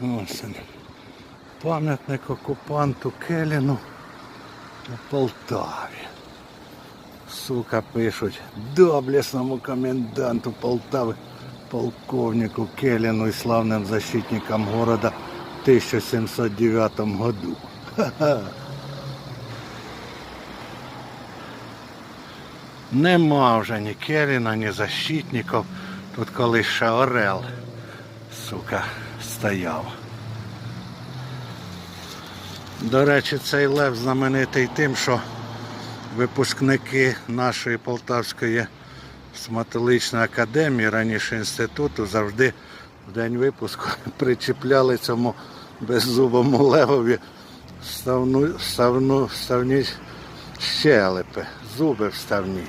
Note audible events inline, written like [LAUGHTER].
Ось він. Пам'ятник окупанту Келіну у Полтаві. Сука, пишуть доблесному коменданту Полтави, полковнику Келіну і славним защитникам города в 1709 году. Ха-ха. Нема вже ні Келіна, ні защитників. Тут колись ще Орел, сука, стояв. До речі, цей лев знаменитий тим, що випускники нашої Полтавської стоматологічної академії, раніше інституту, завжди в день випуску [LAUGHS] причіпляли цьому беззубому левові вставну, вставну, вставні щелепи, зуби вставні.